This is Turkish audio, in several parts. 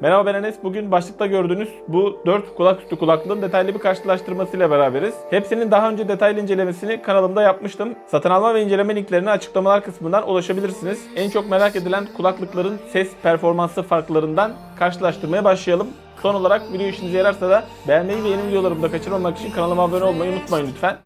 Merhaba ben Enes. Bugün başlıkta gördüğünüz bu 4 kulak üstü kulaklığın detaylı bir karşılaştırmasıyla beraberiz. Hepsinin daha önce detaylı incelemesini kanalımda yapmıştım. Satın alma ve inceleme linklerine açıklamalar kısmından ulaşabilirsiniz. En çok merak edilen kulaklıkların ses performansı farklarından karşılaştırmaya başlayalım. Son olarak video işinize yararsa da beğenmeyi ve yeni videolarımı da kaçırmamak için kanalıma abone olmayı unutmayın lütfen.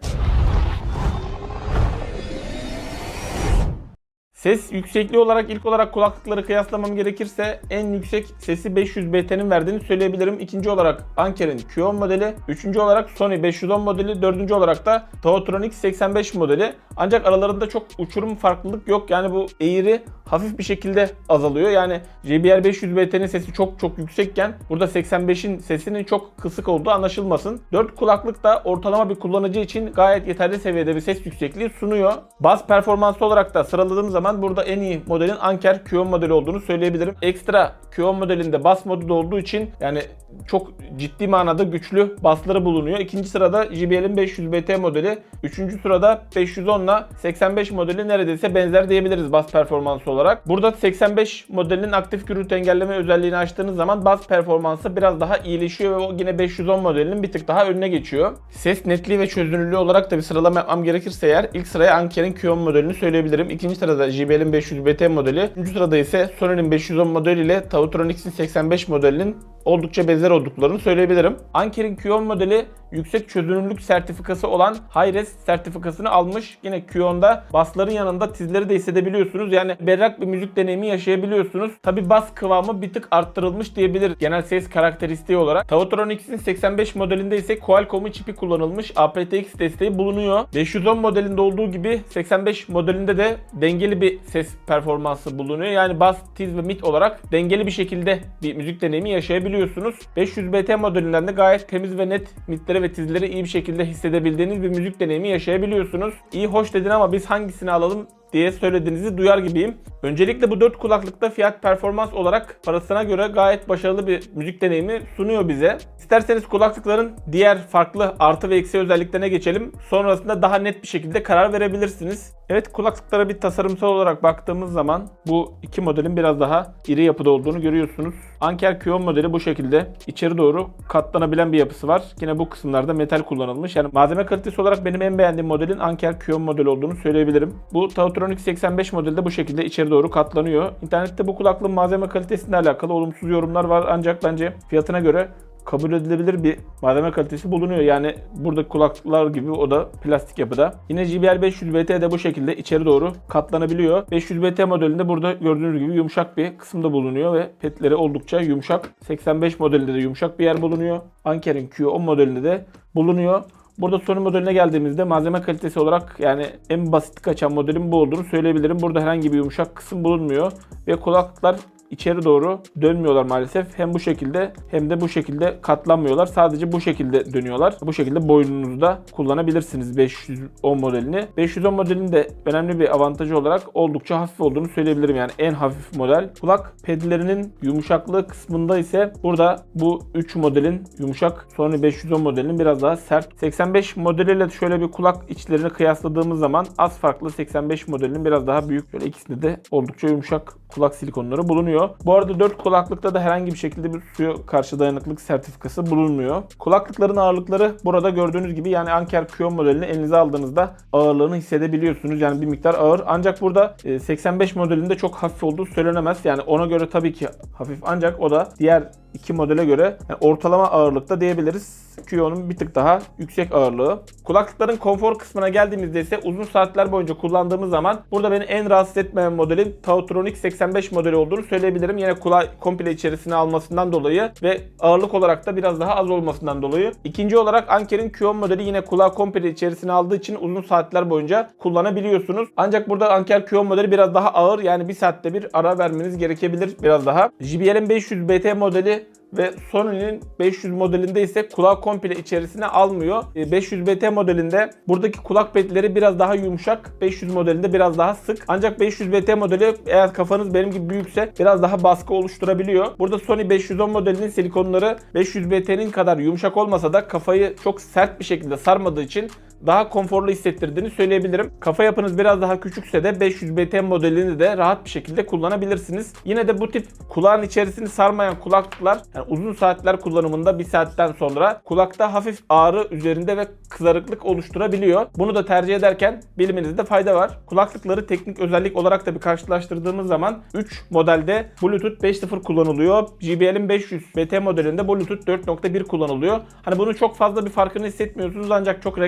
Ses yüksekliği olarak ilk olarak kulaklıkları kıyaslamam gerekirse en yüksek sesi 500 BT'nin verdiğini söyleyebilirim. İkinci olarak Anker'in Q10 modeli, üçüncü olarak Sony 510 modeli, dördüncü olarak da Tautronic 85 modeli. Ancak aralarında çok uçurum farklılık yok. Yani bu eğri hafif bir şekilde azalıyor. Yani JBL 500 BT'nin sesi çok çok yüksekken burada 85'in sesinin çok kısık olduğu anlaşılmasın. 4 kulaklık da ortalama bir kullanıcı için gayet yeterli seviyede bir ses yüksekliği sunuyor. Bas performansı olarak da sıraladığım zaman burada en iyi modelin Anker Q10 modeli olduğunu söyleyebilirim. Ekstra Q10 modelinde bas modu da olduğu için yani çok ciddi manada güçlü basları bulunuyor. İkinci sırada JBL'in 500 BT modeli. Üçüncü sırada 510 ile 85 modeli neredeyse benzer diyebiliriz bas performansı olarak. Burada 85 modelinin aktif gürültü engelleme özelliğini açtığınız zaman bas performansı biraz daha iyileşiyor ve o yine 510 modelinin bir tık daha önüne geçiyor. Ses netliği ve çözünürlüğü olarak da bir sıralama yapmam gerekirse eğer ilk sıraya Anker'in Q10 modelini söyleyebilirim. İkinci sırada JBL'in 500 BT modeli. Üçüncü sırada ise Sony'nin 510 modeli ile Tautronics'in 85 modelinin oldukça benzer olduklarını söyleyebilirim. Anker'in Q10 modeli yüksek çözünürlük sertifikası olan Hi-Res sertifikasını almış. Yine Q10'da basların yanında tizleri de hissedebiliyorsunuz. Yani berrak bir müzik deneyimi yaşayabiliyorsunuz. Tabi bas kıvamı bir tık arttırılmış diyebilir genel ses karakteristiği olarak. Tautronics'in 85 modelinde ise Qualcomm'un çipi kullanılmış. aptX desteği bulunuyor. 510 modelinde olduğu gibi 85 modelinde de dengeli bir ses performansı bulunuyor. Yani bas, tiz ve mid olarak dengeli bir şekilde bir müzik deneyimi yaşayabiliyorsunuz. 500 BT modelinden de gayet temiz ve net midleri ve tizleri iyi bir şekilde hissedebildiğiniz bir müzik deneyimi yaşayabiliyorsunuz. İyi hoş dedin ama biz hangisini alalım diye söylediğinizi duyar gibiyim. Öncelikle bu 4 kulaklıkta fiyat performans olarak parasına göre gayet başarılı bir müzik deneyimi sunuyor bize. İsterseniz kulaklıkların diğer farklı artı ve eksi özelliklerine geçelim. Sonrasında daha net bir şekilde karar verebilirsiniz. Evet kulaklıklara bir tasarımsal olarak baktığımız zaman bu iki modelin biraz daha iri yapıda olduğunu görüyorsunuz. Anker Q10 modeli bu şekilde içeri doğru katlanabilen bir yapısı var. Yine bu kısımlarda metal kullanılmış. Yani malzeme kalitesi olarak benim en beğendiğim modelin Anker Q10 modeli olduğunu söyleyebilirim. Bu Tautronic 85 modelde bu şekilde içeri doğru katlanıyor. İnternette bu kulaklığın malzeme kalitesiyle alakalı olumsuz yorumlar var ancak bence fiyatına göre kabul edilebilir bir malzeme kalitesi bulunuyor. Yani burada kulaklıklar gibi o da plastik yapıda. Yine JBL 500 BT de bu şekilde içeri doğru katlanabiliyor. 500 BT modelinde burada gördüğünüz gibi yumuşak bir kısımda bulunuyor ve petleri oldukça yumuşak. 85 modelinde de yumuşak bir yer bulunuyor. Anker'in Q10 modelinde de bulunuyor. Burada Sony modeline geldiğimizde malzeme kalitesi olarak yani en basit kaçan modelin bu olduğunu söyleyebilirim. Burada herhangi bir yumuşak kısım bulunmuyor ve kulaklıklar içeri doğru dönmüyorlar maalesef. Hem bu şekilde hem de bu şekilde katlanmıyorlar. Sadece bu şekilde dönüyorlar. Bu şekilde boynunuzda kullanabilirsiniz 510 modelini. 510 modelin de önemli bir avantajı olarak oldukça hafif olduğunu söyleyebilirim. Yani en hafif model. Kulak pedlerinin yumuşaklığı kısmında ise burada bu 3 modelin yumuşak Sony 510 modelinin biraz daha sert. 85 modeliyle şöyle bir kulak içlerini kıyasladığımız zaman az farklı 85 modelinin biraz daha büyük. Şöyle ikisinde de oldukça yumuşak kulak silikonları bulunuyor. Bu arada 4 kulaklıkta da herhangi bir şekilde bir suya karşı dayanıklılık sertifikası bulunmuyor. Kulaklıkların ağırlıkları burada gördüğünüz gibi yani Anker Q10 modelini elinize aldığınızda ağırlığını hissedebiliyorsunuz. Yani bir miktar ağır. Ancak burada e, 85 modelinde çok hafif olduğu söylenemez. Yani ona göre tabii ki hafif ancak o da diğer iki modele göre yani ortalama ağırlıkta diyebiliriz. Q10'un bir tık daha yüksek ağırlığı. Kulaklıkların konfor kısmına geldiğimizde ise uzun saatler boyunca kullandığımız zaman burada beni en rahatsız etmeyen modelin Tautronic 85 modeli olduğunu söyleyebilirim. Yine kulağı komple içerisine almasından dolayı ve ağırlık olarak da biraz daha az olmasından dolayı. İkinci olarak Anker'in Q10 modeli yine kulağı komple içerisine aldığı için uzun saatler boyunca kullanabiliyorsunuz. Ancak burada Anker Q10 modeli biraz daha ağır yani bir saatte bir ara vermeniz gerekebilir biraz daha. JBL'in 500 BT modeli ve Sony'nin 500 modelinde ise kulağı komple içerisine almıyor. E, 500 BT modelinde buradaki kulak petleri biraz daha yumuşak. 500 modelinde biraz daha sık. Ancak 500 BT modeli eğer kafanız benim gibi büyükse biraz daha baskı oluşturabiliyor. Burada Sony 510 modelinin silikonları 500 BT'nin kadar yumuşak olmasa da kafayı çok sert bir şekilde sarmadığı için daha konforlu hissettirdiğini söyleyebilirim. Kafa yapınız biraz daha küçükse de 500 BT modelini de rahat bir şekilde kullanabilirsiniz. Yine de bu tip kulağın içerisini sarmayan kulaklıklar yani uzun saatler kullanımında bir saatten sonra kulakta hafif ağrı üzerinde ve kızarıklık oluşturabiliyor. Bunu da tercih ederken bilmenizde fayda var. Kulaklıkları teknik özellik olarak da bir karşılaştırdığımız zaman 3 modelde Bluetooth 5.0 kullanılıyor. JBL'in 500 BT modelinde Bluetooth 4.1 kullanılıyor. Hani bunun çok fazla bir farkını hissetmiyorsunuz ancak çok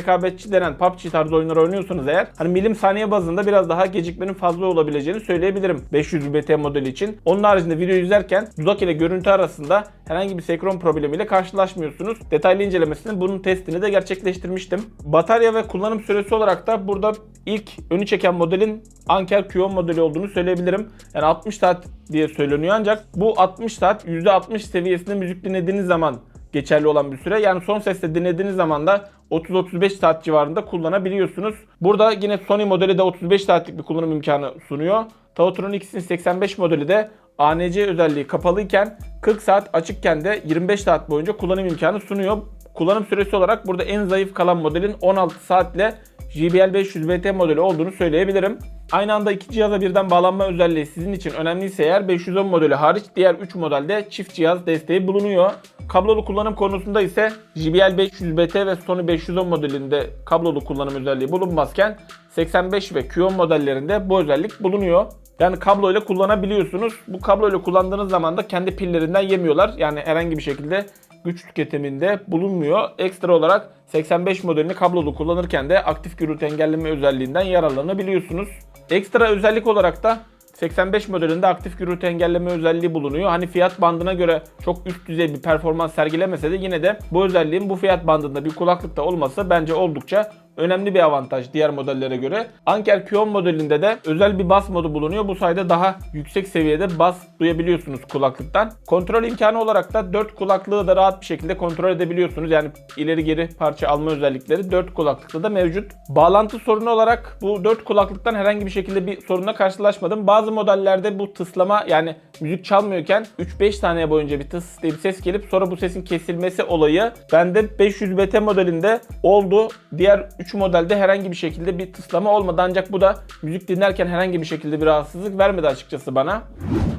rekabetçi denen PUBG tarzı oyunlar oynuyorsanız eğer hani milim saniye bazında biraz daha gecikmenin fazla olabileceğini söyleyebilirim 500 BT modeli için. Onun haricinde video izlerken dudak ile görüntü arasında herhangi bir senkron problemiyle karşılaşmıyorsunuz. Detaylı incelemesini bunun testini de gerçekleştirmiştim. Batarya ve kullanım süresi olarak da burada ilk önü çeken modelin Anker Q10 modeli olduğunu söyleyebilirim. Yani 60 saat diye söyleniyor ancak bu 60 saat %60 seviyesinde müzik dinlediğiniz zaman geçerli olan bir süre. Yani son sesle dinlediğiniz zaman da 30-35 saat civarında kullanabiliyorsunuz. Burada yine Sony modeli de 35 saatlik bir kullanım imkanı sunuyor. Tautron X'in 85 modeli de ANC özelliği kapalıyken 40 saat açıkken de 25 saat boyunca kullanım imkanı sunuyor. Kullanım süresi olarak burada en zayıf kalan modelin 16 saatle JBL 500 BT modeli olduğunu söyleyebilirim. Aynı anda iki cihaza birden bağlanma özelliği sizin için önemliyse eğer 510 modeli hariç diğer 3 modelde çift cihaz desteği bulunuyor. Kablolu kullanım konusunda ise JBL 500 BT ve Sony 510 modelinde kablolu kullanım özelliği bulunmazken 85 ve Q10 modellerinde bu özellik bulunuyor. Yani kablo ile kullanabiliyorsunuz. Bu kablo ile kullandığınız zaman da kendi pillerinden yemiyorlar. Yani herhangi bir şekilde güç tüketiminde bulunmuyor. Ekstra olarak 85 modelini kablolu kullanırken de aktif gürültü engelleme özelliğinden yararlanabiliyorsunuz. Ekstra özellik olarak da 85 modelinde aktif gürültü engelleme özelliği bulunuyor. Hani fiyat bandına göre çok üst düzey bir performans sergilemese de yine de bu özelliğin bu fiyat bandında bir kulaklıkta olması bence oldukça önemli bir avantaj diğer modellere göre. Anker Q10 modelinde de özel bir bas modu bulunuyor. Bu sayede daha yüksek seviyede bas duyabiliyorsunuz kulaklıktan. Kontrol imkanı olarak da 4 kulaklığı da rahat bir şekilde kontrol edebiliyorsunuz. Yani ileri geri parça alma özellikleri 4 kulaklıkta da mevcut. Bağlantı sorunu olarak bu 4 kulaklıktan herhangi bir şekilde bir sorunla karşılaşmadım. Bazı modellerde bu tıslama yani müzik çalmıyorken 3-5 saniye boyunca bir tıs diye bir ses gelip sonra bu sesin kesilmesi olayı bende 500 BT modelinde oldu. Diğer 3 modelde herhangi bir şekilde bir tıslama olmadı ancak bu da müzik dinlerken herhangi bir şekilde bir rahatsızlık vermedi açıkçası bana.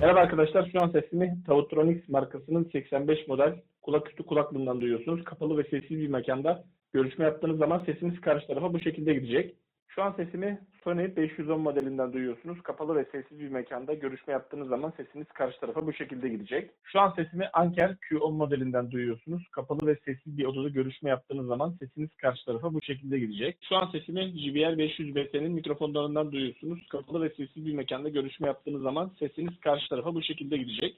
Merhaba arkadaşlar şu an sesimi Tautronics markasının 85 model kulaküstü kulaklığından duyuyorsunuz. Kapalı ve sessiz bir mekanda görüşme yaptığınız zaman sesiniz karşı tarafa bu şekilde gidecek. Şu an sesimi Sony 510 modelinden duyuyorsunuz. Kapalı ve sessiz bir mekanda görüşme yaptığınız zaman sesiniz karşı tarafa bu şekilde gidecek. Şu an sesimi Anker Q10 modelinden duyuyorsunuz. Kapalı ve sessiz bir odada görüşme yaptığınız zaman sesiniz karşı tarafa bu şekilde gidecek. Şu an sesimi JBL 500 BT'nin mikrofonlarından duyuyorsunuz. Kapalı ve sessiz bir mekanda görüşme yaptığınız zaman sesiniz karşı tarafa bu şekilde gidecek.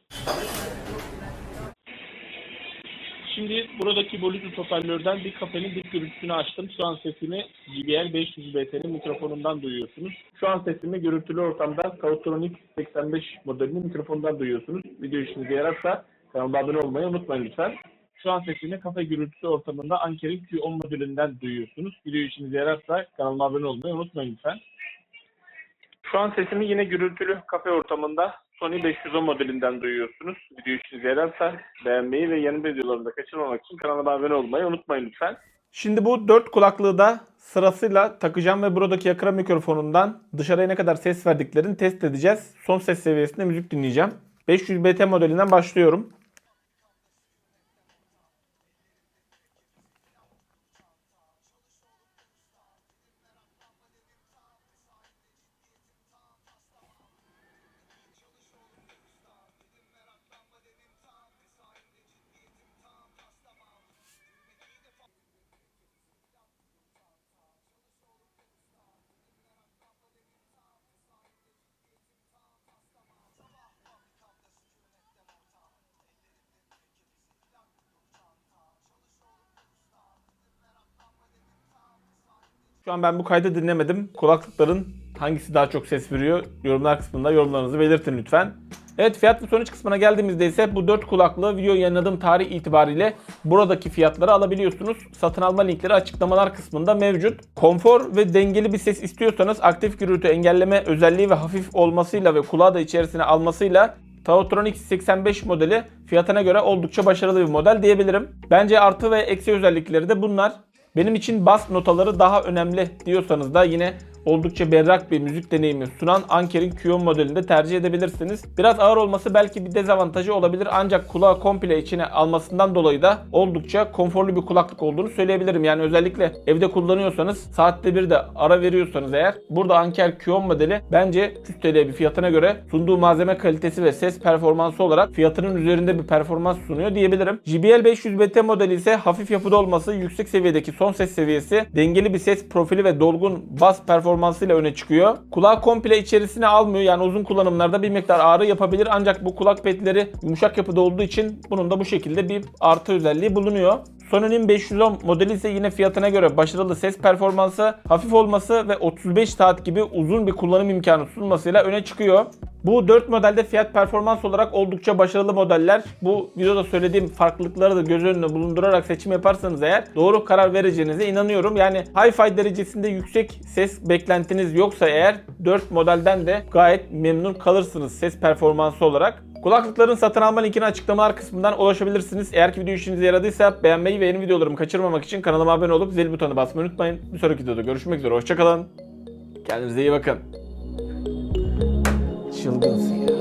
Şimdi buradaki Bluetooth hoparlörden bir kafenin dip gürültüsünü açtım. Şu an sesimi JBL 500 BT'nin mikrofonundan duyuyorsunuz. Şu an sesimi gürültülü ortamda Kautronic 85 modelinin mikrofonundan duyuyorsunuz. Video işinize yararsa kanalıma abone olmayı unutmayın lütfen. Şu an sesimi kafe gürültüsü ortamında Anker'in Q10 modelinden duyuyorsunuz. Video işinize yararsa kanalıma abone olmayı unutmayın lütfen. Şu an sesimi yine gürültülü kafe ortamında Sony 510 modelinden duyuyorsunuz. Video işinize yararsa beğenmeyi ve yeni videolarını da kaçırmamak için kanalıma abone olmayı unutmayın lütfen. Şimdi bu dört kulaklığı da sırasıyla takacağım ve buradaki yakara mikrofonundan dışarıya ne kadar ses verdiklerini test edeceğiz. Son ses seviyesinde müzik dinleyeceğim. 500 BT modelinden başlıyorum. Şu an ben bu kaydı dinlemedim. Kulaklıkların hangisi daha çok ses veriyor? Yorumlar kısmında yorumlarınızı belirtin lütfen. Evet fiyat ve sonuç kısmına geldiğimizde ise bu 4 kulaklığı video yayınladığım tarih itibariyle buradaki fiyatları alabiliyorsunuz. Satın alma linkleri açıklamalar kısmında mevcut. Konfor ve dengeli bir ses istiyorsanız aktif gürültü engelleme özelliği ve hafif olmasıyla ve kulağı da içerisine almasıyla Tautronic 85 modeli fiyatına göre oldukça başarılı bir model diyebilirim. Bence artı ve eksi özellikleri de bunlar. Benim için bas notaları daha önemli diyorsanız da yine oldukça berrak bir müzik deneyimi sunan Anker'in Q10 modelinde tercih edebilirsiniz. Biraz ağır olması belki bir dezavantajı olabilir ancak kulağı komple içine almasından dolayı da oldukça konforlu bir kulaklık olduğunu söyleyebilirim. Yani özellikle evde kullanıyorsanız saatte bir de ara veriyorsanız eğer burada Anker Q10 modeli bence 100 TL bir fiyatına göre sunduğu malzeme kalitesi ve ses performansı olarak fiyatının üzerinde bir performans sunuyor diyebilirim. JBL 500 BT modeli ise hafif yapıda olması, yüksek seviyedeki son ses seviyesi, dengeli bir ses profili ve dolgun bas performansıyla öne çıkıyor. Kulağı komple içerisine almıyor. Yani uzun kullanımlarda bir miktar ağrı yapabilir ancak bu kulak petleri yumuşak yapıda olduğu için bunun da bu şekilde bir artı özelliği bulunuyor. Sony'nin 510 modeli ise yine fiyatına göre başarılı ses performansı, hafif olması ve 35 saat gibi uzun bir kullanım imkanı sunmasıyla öne çıkıyor. Bu 4 modelde fiyat performans olarak oldukça başarılı modeller. Bu videoda söylediğim farklılıkları da göz önüne bulundurarak seçim yaparsanız eğer doğru karar vereceğinize inanıyorum. Yani Hi-Fi derecesinde yüksek ses beklentiniz yoksa eğer 4 modelden de gayet memnun kalırsınız ses performansı olarak. Kulaklıkların satın alma linkini açıklamalar kısmından ulaşabilirsiniz. Eğer ki video işinize yaradıysa beğenmeyi ve yeni videolarımı kaçırmamak için kanalıma abone olup zil butonuna basmayı unutmayın. Bir sonraki videoda görüşmek üzere. Hoşçakalın. Kendinize iyi bakın. Çılgınsın ya.